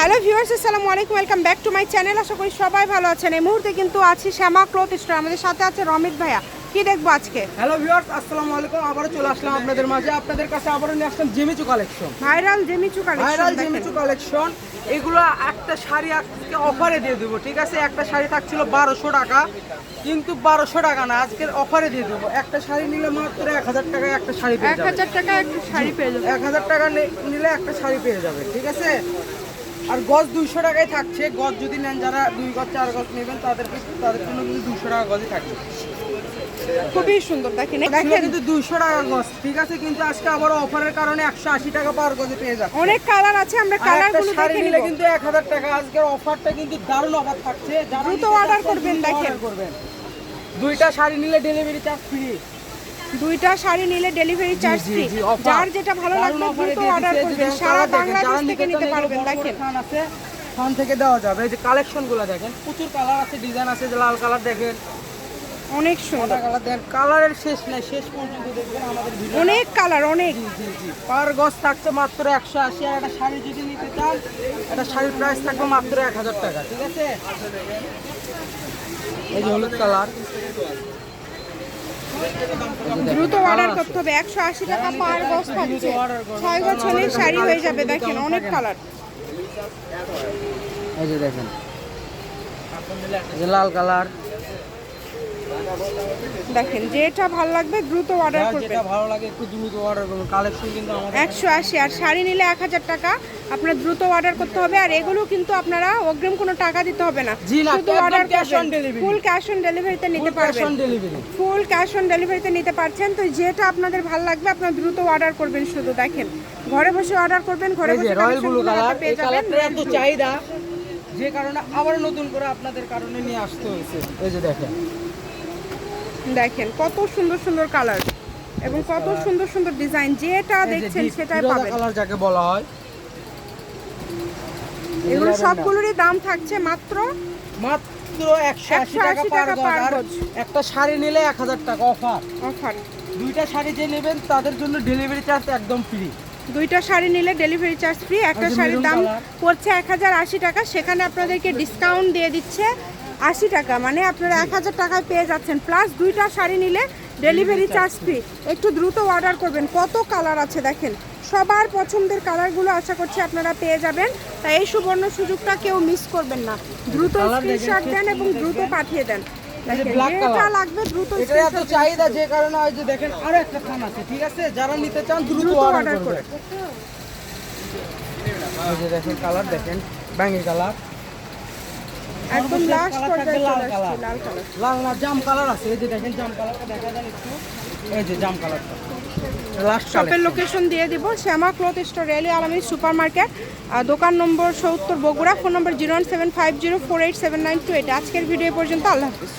Hello viewers আসসালামু আলাইকুম welcome back to my channel. আশা করি সবাই ভালো আছেন। এই মুহূর্তে কিন্তু আছি শ্যামা ক্লথ স্টোর। আমাদের সাথে আছে রমিত ভাইয়া। কি দেখব আজকে? হ্যালো ভিউয়ার্স আসসালামু আলাইকুম। আবারও চলে আসলাম আপনাদের মাঝে। আপনাদের কাছে আবারও নিয়ে আসলাম জেমিচু কালেকশন। ভাইরাল জেমিচু কালেকশন ভাইরাল জেমিচু কালেকশন। এগুলো একটা শাড়ি আজকে অফারে দিয়ে দেবো ঠিক আছে? একটা শাড়ি থাকছিল বারোশো টাকা কিন্তু বারোশো টাকা না আজকের অফারে দিয়ে দেবো। একটা শাড়ি নিলে মাত্র এক হাজার টাকায় একটা শাড়ি পেয়ে এক হাজার টাকা একটা শাড়ি পেয়ে যাবে। এক হাজার টাকা নিলে একটা শাড়ি পেয়ে যাবে ঠিক আছে? আর গজ দুইশো টাকায় থাকছে। গজ যদি নেন যারা দুই গজ চার গজ নেবেন তাদেরকে তাদের জন্য কিন্তু দুইশো টাকা গজই থাকবে। খুবই সুন্দর দেখেন কিন্তু দুইশো টাকা গজ ঠিক আছে? কিন্তু আজকে আবার অফারের কারণে একশো আশি টাকা পার গজে পেয়ে যাবে অনেক কালার আছে আমরা কালারগুলো শাড়ি দেখে নিলে কিন্তু এক হাজার টাকা। আজকের অফারটা কিন্তু দারুণ অফার থাকছে। দ্রুত অর্ডার করবেন, দেখেন। করবেন। দুইটা শাড়ি নিলে ডেলিভারি চার্জ ফ্রি দুইটা শাড়ি নিলে ডেলিভারি চার্জ ফ্রি যার যেটা ভালো লাগবে দ্রুত অর্ডার করবেন। সারা বাংলাদেশ থেকে নিতে পারবেন। দেখেন। খান থেকে দেওয়া যাবে। এই যে কালেকশনগুলো দেখেন প্রচুর কালার আছে ডিজাইন আছে যে লাল কালার দেখেন। অনেক সুন্দর। কালার দেখেন কালারের শেষ নাই শেষ পর্যন্ত দেখবেন আমাদের ভিডিও অনেক কালার অনেক। পার গজ থাকছে মাত্র একশো আশি আর একটা শাড়ি যদি নিতে চান একটা শাড়ির প্রাইস থাকবে মাত্র এক হাজার টাকা ঠিক আছে? এই যে হলুদ কালার দ্রুত অর্ডার করতে হবে। একশো আশি টাকা পার গজ থাকছে। ছয় গজ শাড়ি হয়ে যাবে, দেখেন, অনেক কালার এই যে দেখেন লাল কালার দেখেন যেটা ভালো লাগবে দ্রুত অর্ডার করবেন। যেটা ভালো লাগে একটু দ্রুত অর্ডার করুন। কালেকশন কিন্তু আমাদের একশো আশি আর শাড়ি নিলে এক হাজার টাকা। আপনার দ্রুত অর্ডার করতে হবে আর এগুলো কিন্তু আপনারা অগ্রিম কোনো টাকা দিতে হবে না। শুধু order cash on delivery। Full cash on ডেলিভারিতে নিতে পারবেন। On delivery full cash on ডেলিভারিতে নিতে পারছেন। তো যেটা আপনাদের ভালো লাগবে আপনারা দ্রুত অর্ডার করবেন শুধু দেখেন। ঘরে বসে অর্ডার করবেন ঘরে বসে রয়্যাল ব্লু কালার এই কালারটা এত চাহিদা যে কারণে আবার নতুন করে আপনাদের কারণে নিয়ে আসতে হয়েছে। এই যে দেখেন। দেখেন কত সুন্দর সুন্দর কালার এবং কত সুন্দর সুন্দর ডিজাইন যেটা দেখছেন সেটাই পাবেন। কালার যাকে বলা হয়। এগুলো সবগুলোরই দাম থাকছে মাত্র মাত্র একশো আশি 180 টাকা পার গজ। একটা শাড়ি নিলে এক হাজার টাকা অফার অফার দুইটা শাড়ি যে নেবেন তাদের জন্য ডেলিভারি চার্জ একদম ফ্রি দুইটা শাড়ি নিলে ডেলিভারি চার্জ ফ্রি একটা শাড়ির দাম। পড়ছে এক হাজার আশি টাকা সেখানে আপনাদেরকে ডিসকাউন্ট দিয়ে দিচ্ছে আশি টাকা মানে আপনারা এক হাজার টাকায় পেয়ে যাচ্ছেন। প্লাস দুইটা শাড়ি নিলে ডেলিভারি চার্জ ফ্রি একটু দ্রুত অর্ডার করবেন। কত কালার আছে দেখেন? সবার পছন্দের কালারগুলো আশা করছি আপনারা পেয়ে যাবেন। তাই এই সুবর্ণ সুযোগটা কেউ মিস করবেন না। দ্রুত স্ক্রিনশট দেন এবং দ্রুত পাঠিয়ে দেন। লাগবে দ্রুত এত চাহিদা যে কারণে হয় যে দেখেন আরও একটা খান আছে ঠিক আছে? যারা নিতে চান দ্রুত অর্ডার করে দেখেন কালার দেখেন ব্যাঙ্গি কালার একদম লাস্ট পর্যায়ে লাল কালার লাল না জাম কালার আছে। এই যে দেখেন জাম কালারটা দেখা যান একটু। এই যে জাম কালারটা শপের লোকেশন দিয়ে দিব শ্যামা ক্লথ স্টোর রেলি আলমী সুপার মার্কেট দোকান নম্বর সত্তর বগুড়া ফোন নম্বর zero one seven five zero four eight seven nine two eight আজকের ভিডিও পর্যন্ত আল্লাহ হাফিজ।